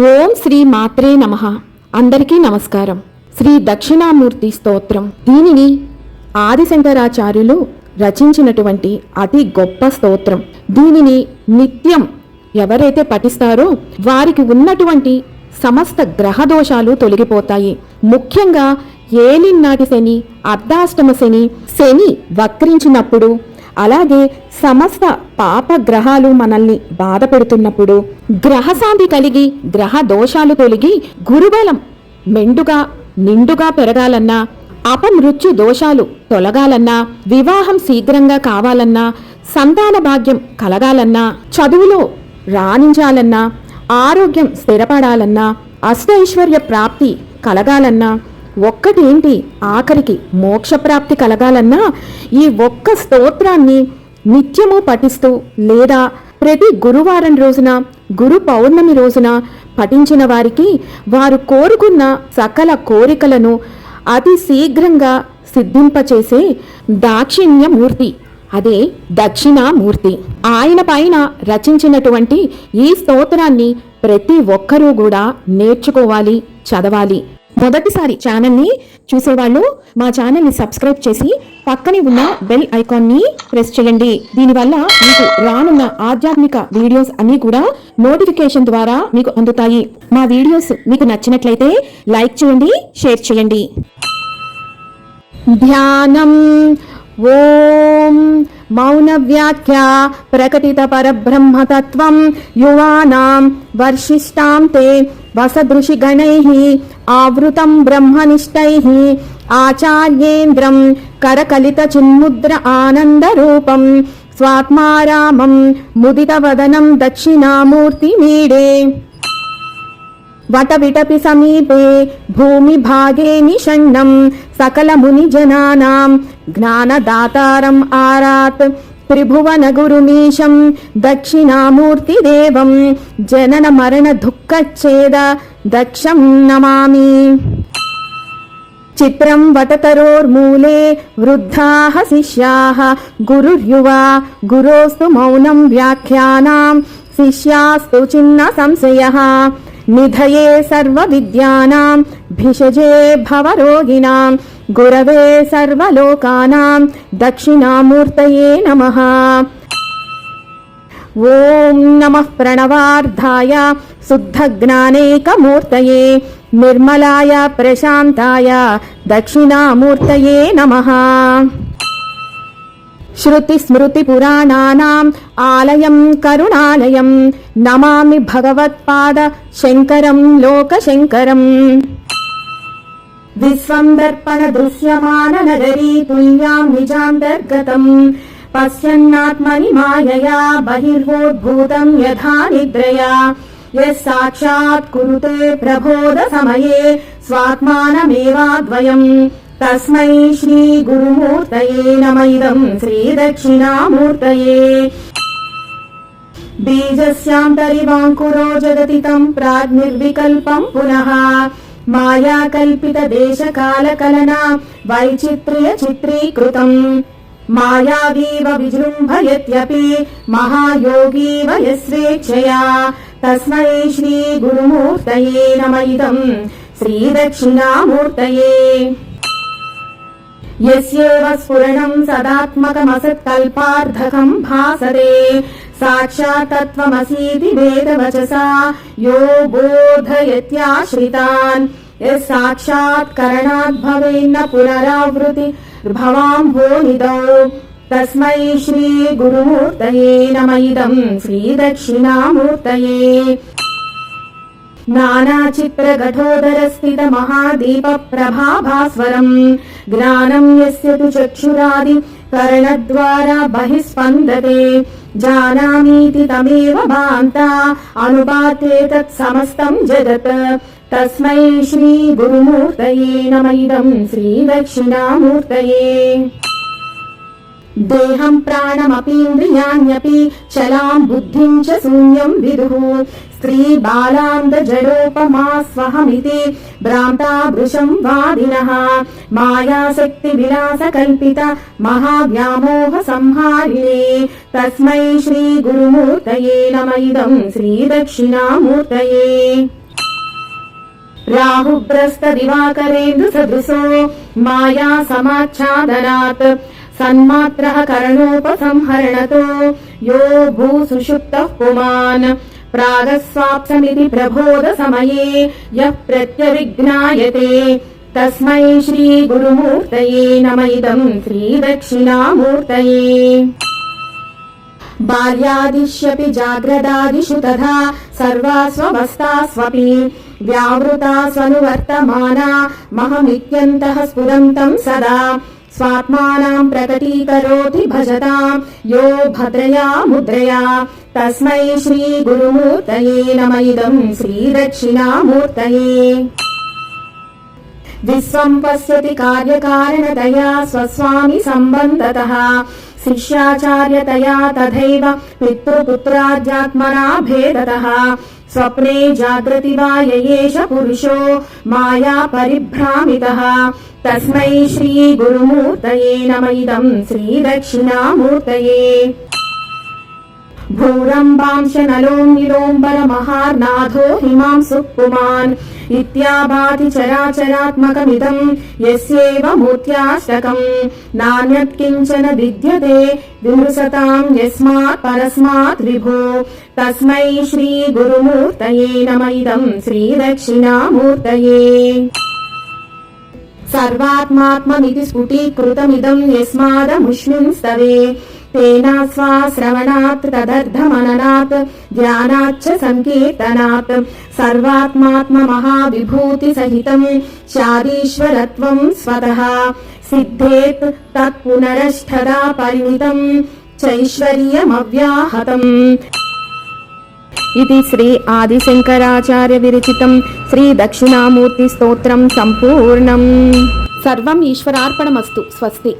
ఓం శ్రీ మాత్రే నమ. అందరికీ నమస్కారం. శ్రీ దక్షిణామూర్తి స్తోత్రం. దీనిని ఆదిశంకరాచార్యులు రచించినటువంటి అతి గొప్ప స్తోత్రం. దీనిని నిత్యం ఎవరైతే పఠిస్తారో వారికి ఉన్నటువంటి సమస్త గ్రహ దోషాలు తొలగిపోతాయి. ముఖ్యంగా ఏలినాటి శని అర్ధాష్టమ శని శని వక్రించినప్పుడు అలాగే సమస్త పాప గ్రహాలు మనల్ని బాధ పెడుతున్నప్పుడు గ్రహశాంతి కలిగి గ్రహ దోషాలు తొలగి గురుబలం మెండుగా నిండుగా పెరగాలన్నా అపమృత్యు దోషాలు తొలగాలన్నా వివాహం శీఘ్రంగా కావాలన్నా సంతాన భాగ్యం కలగాలన్నా చదువులో రాణించాలన్నా ఆరోగ్యం స్థిరపడాలన్నా అష్టైశ్వర్య ప్రాప్తి కలగాలన్నా ఒక్కటేంటి? ఆఖరికి మోక్షప్రాప్తి కలగాలన్నా ఈ ఒక్క స్తోత్రాన్ని నిత్యము పఠిస్తూ లేదా ప్రతి గురువారం రోజున గురు పౌర్ణమి రోజున పఠించిన వారికి వారు కోరుకున్న సకల కోరికలను అతి శీఘ్రంగా సిద్ధింపచేసే దాక్షిణ్యమూర్తి. అదే దక్షిణామూర్తి. ఆయన పైన రచించినటువంటి ఈ స్తోత్రాన్ని ప్రతి ఒక్కరూ కూడా నేర్చుకోవాలి చదవాలి. మొదటిసారి ఛానల్ని చూసేవాళ్ళు మా ఛానల్ని సబ్స్క్రైబ్ చేసి పక్కనే ఉన్న బెల్ ఐకాన్ని ప్రెస్ చేయండి. దీనివల్ల మీకు రానున్న ఆధ్యాత్మిక వీడియోస్ అన్నీ కూడా నోటిఫికేషన్ ద్వారా మీకు అందుతాయి. మా వీడియోస్ మీకు నచ్చినట్లయితే లైక్ చేయండి షేర్ చేయండి. ధ్యానం. ఓం మౌన వ్యాఖ్యా ప్రకటిత పరబ్రహ్మతత్వం యువానాం వర్షిష్టాం తే వసదృషిగణైః ఆవృతం బ్రహ్మనిష్టైః ఆచార్యేంద్రం కరకలిత చిన్ముద్ర ఆనందరూపం స్వాత్మారామం ముదితవదనం దక్షిణామూర్తిమీడే వటవిటపి సమీపే భూమి భాగే నిషణ్ణం సకల ముని జనానాం జ్ఞానదాతారం ఆరాత్ త్రిభువన గురుమీశం దక్షిణామూర్తి దేవం జనన మరణ దుఃఖచ్ఛేద దక్షం నమామి చిత్రం వటతరోర్మూలే వృద్ధాః శిష్యాः గురుర్యువా గురోస్తు మౌనం వ్యాఖ్యానాం శిష్యాస్తు చిన్న సంశయः निधये सर्वविद्यानां भिषजे भवरोगिणां गुरवे सर्वलोकानां दक्षिणामूर्तये नमः ॐ नमः प्रणवार्धाय शुद्धज्ञानेकमूर्तये निर्मलाय प्रशान्ताय दक्षिणामूर्तये नमः श्रुतिस्मृतिपुराणानाम् आलयं करुणालयं नमामि भगवत्पाद शङ्करं लोकशङ्करम् विश्वं दर्पणदृश्यमाननगरी तुल्यां निजान्तर्गतम् पश्यन्नात्मनि मायया बहिर्वोद्भूतं यथा निद्रया यः साक्षात् कुरुते प्रबोधसमये स्वात्मानमेवाद्वयम् तस्मै श्रीगुरुमूर्तये नम इदम् श्रीदक्षिणामूर्तये बीजस्यान्तरिवाङ्कुरो जगति तम् प्राग्निर्विकल्पम् पुनः मायाकल्पितदेशकालकलना वैचित्र्य चित्रीकृतम् मायावीव विजृम्भयत्यपि महायोगीव यस्वेच्छया तस्मै श्रीगुरुमूर्तये नम इदम् श्रीदक्षिणामूर्तये यस्येव स्फुरणम् सदात्मकमसत्कल्पार्धकम् भासते साक्षात् तत्त्वमसीति वेदवचसा यो बोधयत्याश्रितान् यः साक्षात् करणाद्भवेन्न पुनरावृत्ति भवाम्भोनिदौ तस्मै श्रीगुरुमूर्तये नम इदम् श्रीदक्षिणामूर्तये नानाचित्रघटोदरस्थितमहादीपप्रभाभास्वरम् ज्ञानम् यस्य तु चक्षुरादि कर्णद्वारा बहिः स्पन्दते जानामीति तमेव भान्ता अनुपाते तत् समस्तम् जगत् तस्मै श्रीगुरुमूर्तये नम इदम् श्रीदक्षिणामूर्तये దేహం ప్రాణమపీంద్రియాణ్యపి చలాం బుద్ధిం చ శూన్యం విదుః. స్త్రీ బాలాంద జడోపమా స్వహమితి భ్రాంతా వృషం వాదినః. మాయాశక్తి విలాస కల్పిత మహావ్యామోహ సంహారిణే. తస్మై శ్రీ గురుమూర్తయే నమ ఇదం శ్రీ దక్షిణామూర్తయే. రాహుభ్రస్త దివాకరేందు సదృశో మాయా సమాచ్ఛాదనాత్. सन्मात्रः करणोपसंहरणतो यो भूसुषुप्तः पुमान् प्रागस्वाप्समिति प्रबोधसमये यः प्रत्यविज्ञायते तस्मै श्रीगुरुमूर्तये नम इदम् श्रीदक्षिणामूर्तये बाल्यादिष्यपि जाग्रदादिषु तथा सर्वास्ववस्थास्वपि व्यावृता स्वनुवर्तमाना महमित्यन्तः स्फुरन्तम् सदा स्वात्मानाम् प्रकटीकरोति भजताम् यो भद्रया मुद्रया तस्मै श्रीगुरुमूर्तये नम इदम् श्रीदक्षिणामूर्तये विश्वम् पश्यति कार्यकारणतया स्वस्वामि सम्बन्धतः शिष्याचार्यतया तथैव पितृपुत्राद्यात्मना भेदतः स्वप्ने जागृति वा य एष पुरुषो माया परिभ्रामितः तस्मै श्रीगुरुमूर्तये नम इदम् श्रीदक्षिणामूर्तये भूरम्बांशनलोङ्गिलोम्बरमहार्नाथो हिमांसु पुमान् ఇత్యాభాతి చరాచరాత్మకమిదం యస్యేవ మూర్త్యాష్టకం నాణ్యత్ కించన విద్యతే విమృశతాం యస్మాత్ పరస్మాత్ విభో తస్మై శ్రీ గురుమూర్తయే నమ శ్రీ దక్షిణామూర్తయే సర్వాత్మాత్మమితి స్ఫుటీకృతమిదం యస్మాదముష్మిం స్తవే తేనాస్వాశ్రవణాత్ తదర్థమననాత్ ధ్యానాచ్చ సంకీర్తనాత్. సర్వాత్మాత్మ మహావిభూతి సహితం శారీశ్వరత్వం స్వతః. సిద్ధేత్ తత్ పునరష్టదా పరిణితం చైశ్వర్యమవ్యాహతం. ఇది శ్రీ ఆదిశంకరాచార్య విరచితం. శ్రీ దక్షిణామూర్తి స్తోత్రం సంపూర్ణం. సర్వం ఈశ్వరార్పణమస్తు. స్వస్తి.